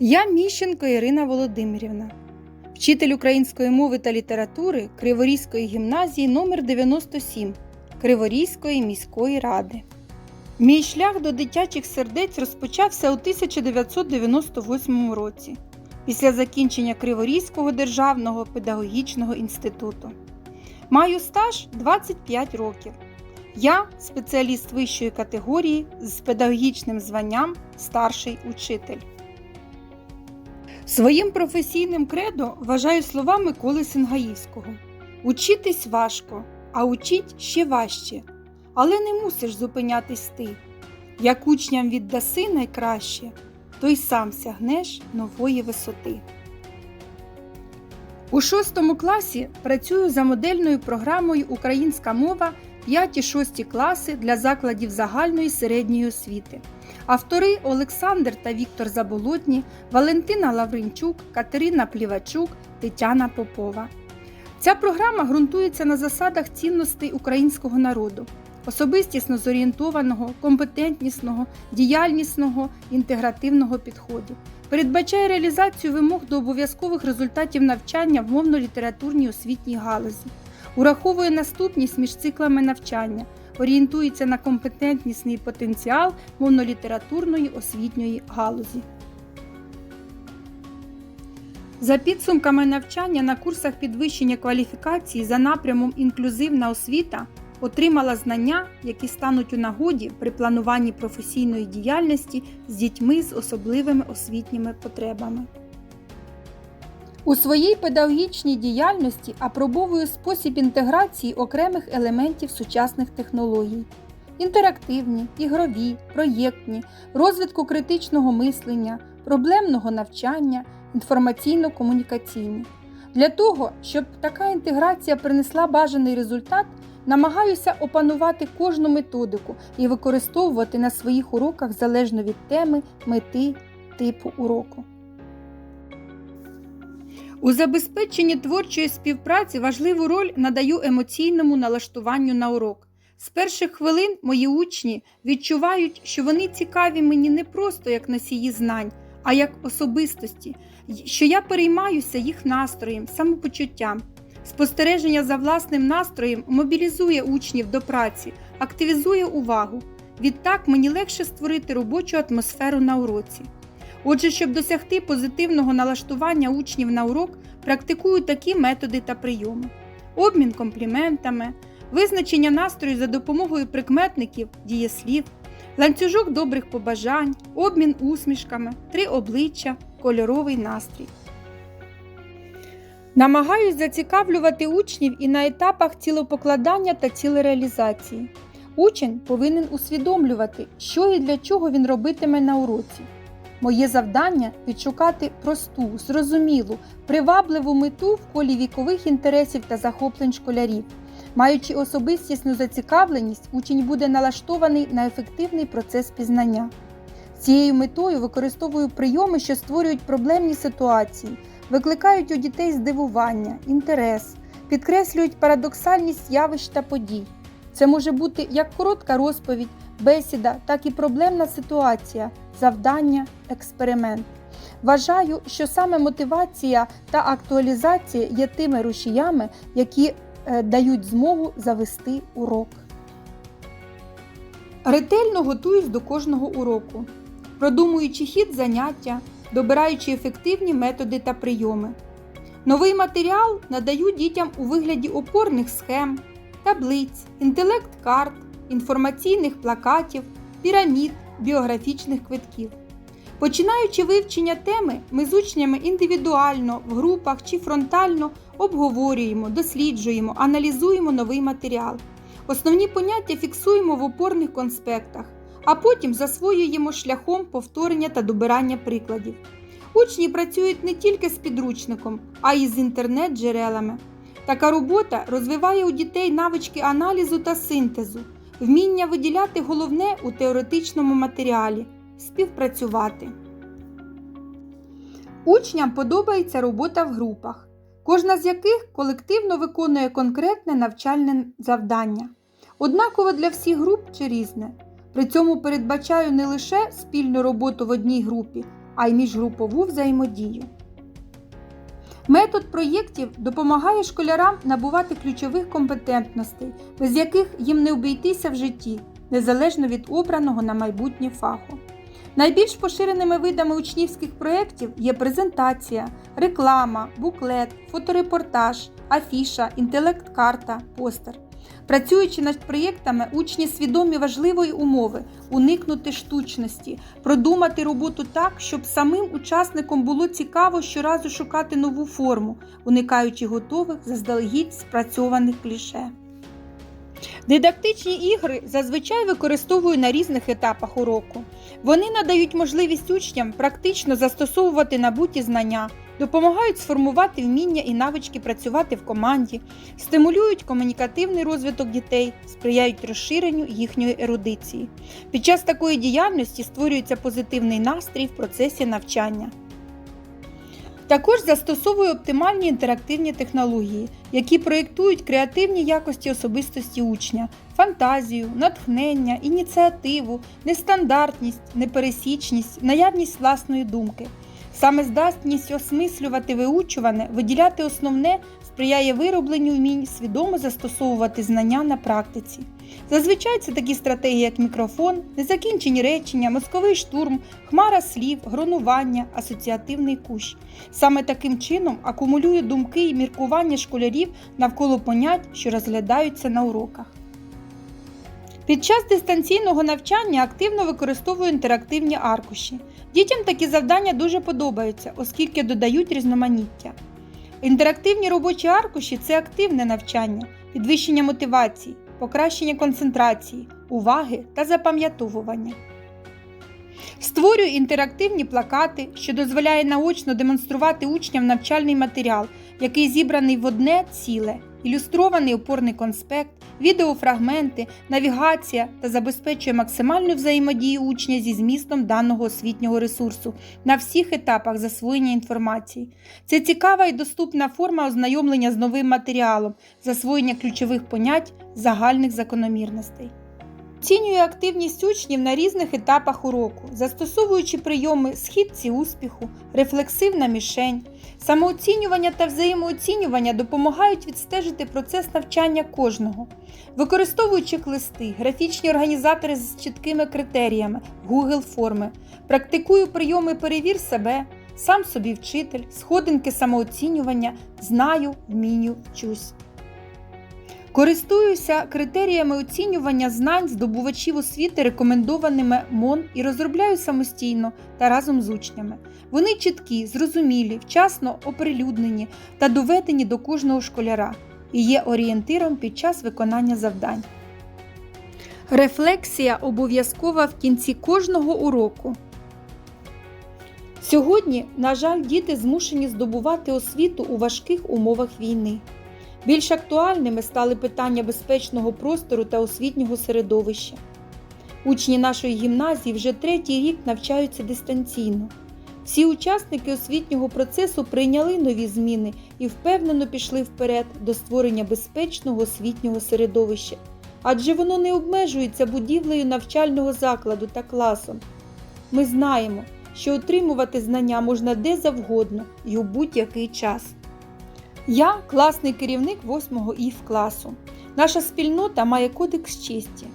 Я Міщенко Ірина Володимирівна, вчитель української мови та літератури Криворізької гімназії номер 97 Криворізької міської ради. Мій шлях до дитячих сердець розпочався у 1998 році після закінчення Криворізького державного педагогічного інституту. Маю стаж 25 років. Я спеціаліст вищої категорії з педагогічним званням старший учитель. Своїм професійним кредо вважаю слова Миколи Сингаївського: Учитись важко, а учить ще важче, але не мусиш зупинятись ти. Як учням віддаси найкраще, то й сам сягнеш нової висоти. У шостому класі працюю за модельною програмою Українська мова 5-6 класи для закладів загальної середньої освіти. Автори Олександр та Віктор Заболотні, Валентина Лавринчук, Катерина Плівачук, Тетяна Попова. Ця програма ґрунтується на засадах цінностей українського народу, особистісно зорієнтованого, компетентнісного, діяльнісного, інтегративного підходу. Передбачає реалізацію вимог до обов'язкових результатів навчання в мовно-літературній освітній галузі, ураховує наступність між циклами навчання, орієнтується на компетентнісний потенціал мовно-літературної освітньої галузі. За підсумками навчання на курсах підвищення кваліфікації за напрямом інклюзивна освіта отримала знання, які стануть у нагоді при плануванні професійної діяльності з дітьми з особливими освітніми потребами. У своїй педагогічній діяльності апробовую спосіб інтеграції окремих елементів сучасних технологій. Інтерактивні, ігрові, проєктні, розвитку критичного мислення, проблемного навчання, інформаційно-комунікаційні. Для того, щоб така інтеграція принесла бажаний результат, намагаюся опанувати кожну методику і використовувати на своїх уроках залежно від теми, мети, типу уроку. У забезпеченні творчої співпраці важливу роль надаю емоційному налаштуванню на урок. З перших хвилин мої учні відчувають, що вони цікаві мені не просто як носії знань, а як особистості, що я переймаюся їх настроєм, самопочуттям. Спостереження за власним настроєм мобілізує учнів до праці, активізує увагу. Відтак мені легше створити робочу атмосферу на уроці. Отже, щоб досягти позитивного налаштування учнів на урок, практикую такі методи та прийоми: обмін компліментами, визначення настрою за допомогою прикметників, дієслів, ланцюжок добрих побажань, обмін усмішками, три обличчя, кольоровий настрій. Намагаюсь зацікавлювати учнів і на етапах цілопокладання та цілереалізації. Учень повинен усвідомлювати, що і для чого він робитиме на уроці. Моє завдання відшукати просту, зрозумілу, привабливу мету в колі вікових інтересів та захоплень школярів. Маючи особистісну зацікавленість, учень буде налаштований на ефективний процес пізнання. З цією метою використовую прийоми, що створюють проблемні ситуації, викликають у дітей здивування, інтерес, підкреслюють парадоксальність явищ та подій. Це може бути як коротка розповідь, бесіда, так і проблемна ситуація, завдання, експеримент. Вважаю, що саме мотивація та актуалізація є тими рушіями, які е, дають змогу завести урок. Ретельно готуюсь до кожного уроку, продумуючи хід заняття, добираючи ефективні методи та прийоми. Новий матеріал надаю дітям у вигляді опорних схем, таблиць, інтелект-карт, інформаційних плакатів, пірамід, біографічних квитків. Починаючи вивчення теми, ми з учнями індивідуально, в групах чи фронтально обговорюємо, досліджуємо, аналізуємо новий матеріал. Основні поняття фіксуємо в опорних конспектах, а потім засвоюємо шляхом повторення та добирання прикладів. Учні працюють не тільки з підручником, а й з інтернет-джерелами. Така робота розвиває у дітей навички аналізу та синтезу, вміння виділяти головне у теоретичному матеріалі, співпрацювати. Учням подобається робота в групах, кожна з яких колективно виконує конкретне навчальне завдання. Однаково для всіх груп чи різне. При цьому передбачаю не лише спільну роботу в одній групі, а й міжгрупову взаємодію. Метод проєктів допомагає школярам набувати ключових компетентностей, без яких їм не обійтися в житті, незалежно від обраного на майбутнє фаху. Найбільш поширеними видами учнівських проєктів є презентація, реклама, буклет, фоторепортаж, афіша, інтелект-карта, постер. Працюючи над проєктами, учні свідомі важливої умови уникнути штучності, продумати роботу так, щоб самим учасникам було цікаво щоразу шукати нову форму, уникаючи готових заздалегідь спрацьованих кліше. Дидактичні ігри зазвичай використовую на різних етапах уроку. Вони надають можливість учням практично застосовувати набуті знання, допомагають сформувати вміння і навички працювати в команді, стимулюють комунікативний розвиток дітей, сприяють розширенню їхньої ерудиції. Під час такої діяльності створюється позитивний настрій в процесі навчання. Також застосовую оптимальні інтерактивні технології, які проєктують креативні якості особистості учня, фантазію, натхнення, ініціативу, нестандартність, непересічність, наявність власної думки. Саме здатність осмислювати виучуване, виділяти основне сприяє виробленню вмінь свідомо застосовувати знання на практиці. Зазвичай це такі стратегії, як мікрофон, незакінчені речення, мозковий штурм, хмара слів, гронування, асоціативний кущ. Саме таким чином акумулюю думки і міркування школярів навколо понять, що розглядаються на уроках. Під час дистанційного навчання активно використовую інтерактивні аркуші. Дітям такі завдання дуже подобаються, оскільки додають різноманіття. Інтерактивні робочі аркуші це активне навчання, підвищення мотивації, покращення концентрації, уваги та запам'ятовування. Створюю інтерактивні плакати, що дозволяє наочно демонструвати учням навчальний матеріал, який зібраний в одне ціле, ілюстрований опорний конспект, відеофрагменти, навігація та забезпечує максимальну взаємодію учня зі змістом даного освітнього ресурсу на всіх етапах засвоєння інформації. Це цікава і доступна форма ознайомлення з новим матеріалом, засвоєння ключових понять, загальних закономірностей. Оцінюю активність учнів на різних етапах уроку, застосовуючи прийоми східці успіху, рефлексивна мішень. Самооцінювання та взаємооцінювання допомагають відстежити процес навчання кожного. Використовую чек-листи, графічні організатори з чіткими критеріями, Google форми, практикую прийоми перевір себе, сам собі вчитель, сходинки самооцінювання, знаю, вмію, вчусь. Користуюся критеріями оцінювання знань здобувачів освіти, рекомендованими МОН, і розробляю самостійно та разом з учнями. Вони чіткі, зрозумілі, вчасно оприлюднені та доведені до кожного школяра і є орієнтиром під час виконання завдань. Рефлексія обов'язкова в кінці кожного уроку. Сьогодні, на жаль, діти змушені здобувати освіту у важких умовах війни. Більш актуальними стали питання безпечного простору та освітнього середовища. Учні нашої гімназії вже третій рік навчаються дистанційно. Всі учасники освітнього процесу прийняли нові зміни і впевнено пішли вперед до створення безпечного освітнього середовища, адже воно не обмежується будівлею навчального закладу та класом. Ми знаємо, що отримувати знання можна де завгодно і у будь-який час. Я класний керівник 8 ІФ класу. Наша спільнота має кодекс честі.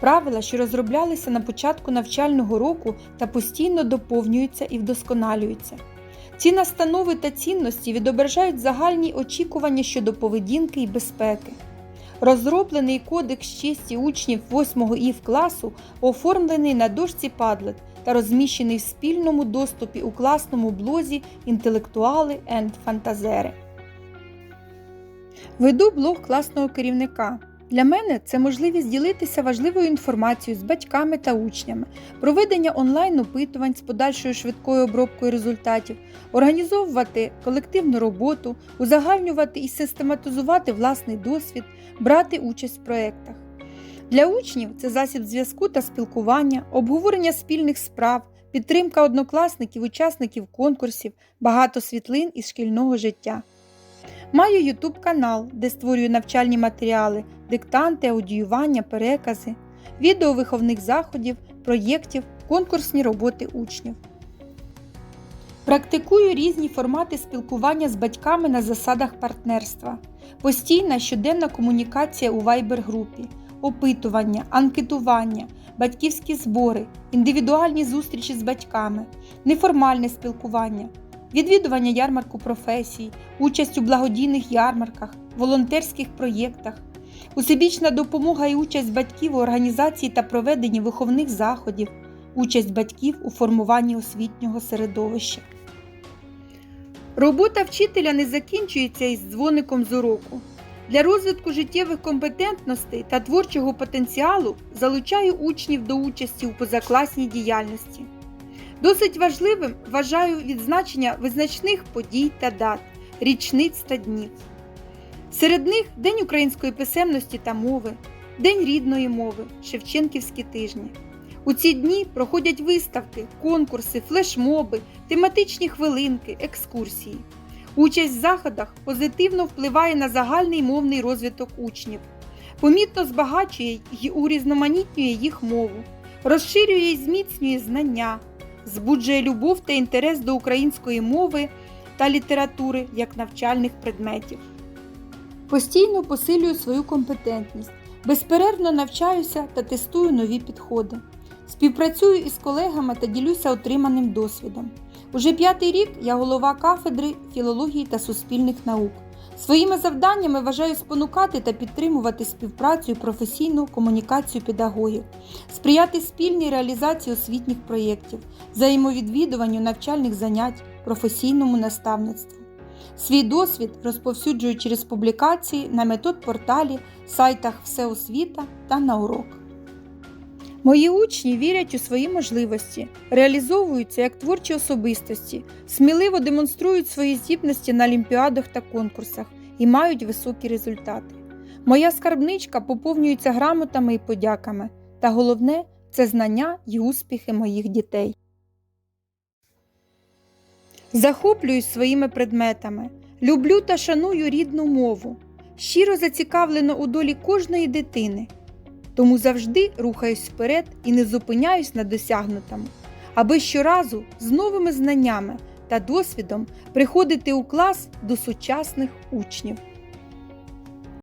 Правила, що розроблялися на початку навчального року та постійно доповнюються і вдосконалюються. Ці настанови та цінності відображають загальні очікування щодо поведінки і безпеки. Розроблений кодекс честі учнів 8 ІФ класу оформлений на дошці Padlet та розміщений в спільному доступі у класному блозі Інтелектуали енд фантазери. Веду блог класного керівника. Для мене це можливість ділитися важливою інформацією з батьками та учнями, проведення онлайн-опитувань з подальшою швидкою обробкою результатів, організовувати колективну роботу, узагальнювати і систематизувати власний досвід, брати участь в проєктах. Для учнів це засіб зв'язку та спілкування, обговорення спільних справ, підтримка однокласників, учасників конкурсів, багато світлин із шкільного життя. Маю YouTube канал, де створюю навчальні матеріали, диктанти, аудіювання, перекази, відео виховних заходів, проєктів, конкурсні роботи учнів. Практикую різні формати спілкування з батьками на засадах партнерства, постійна щоденна комунікація у вайбер-групі, опитування, анкетування, батьківські збори, індивідуальні зустрічі з батьками, неформальне спілкування, відвідування ярмарку професій, участь у благодійних ярмарках, волонтерських проєктах, усебічна допомога і участь батьків у організації та проведенні виховних заходів, участь батьків у формуванні освітнього середовища. Робота вчителя не закінчується із дзвоником з уроку. Для розвитку життєвих компетентностей та творчого потенціалу залучаю учнів до участі у позакласній діяльності. Досить важливим вважаю відзначення визначних подій та дат, річниць та днів. Серед них День української писемності та мови, День рідної мови, Шевченківські тижні. У ці дні проходять виставки, конкурси, флешмоби, тематичні хвилинки, екскурсії. Участь в заходах позитивно впливає на загальний мовний розвиток учнів, помітно збагачує й урізноманітнює їх мову, розширює і зміцнює знання, збуджує любов та інтерес до української мови та літератури як навчальних предметів. Постійно посилюю свою компетентність, безперервно навчаюся та тестую нові підходи. Співпрацюю із колегами та ділюся отриманим досвідом. Уже п'ятий рік я голова кафедри філології та суспільних наук. Своїми завданнями вважаю спонукати та підтримувати співпрацю і професійну комунікацію педагогів, сприяти спільній реалізації освітніх проєктів, взаємовідвідуванню навчальних занять, професійному наставництву. Свій досвід розповсюджую через публікації на метод-порталі, сайтах Всеосвіта та на урок. Мої учні вірять у свої можливості, реалізовуються як творчі особистості, сміливо демонструють свої здібності на олімпіадах та конкурсах і мають високі результати. Моя скарбничка поповнюється грамотами і подяками, та головне це знання й успіхи моїх дітей. Захоплююсь своїми предметами, люблю та шаную рідну мову, щиро зацікавлено у долі кожної дитини. Тому завжди рухаюсь вперед і не зупиняюсь на досягнутому, аби щоразу з новими знаннями та досвідом приходити у клас до сучасних учнів.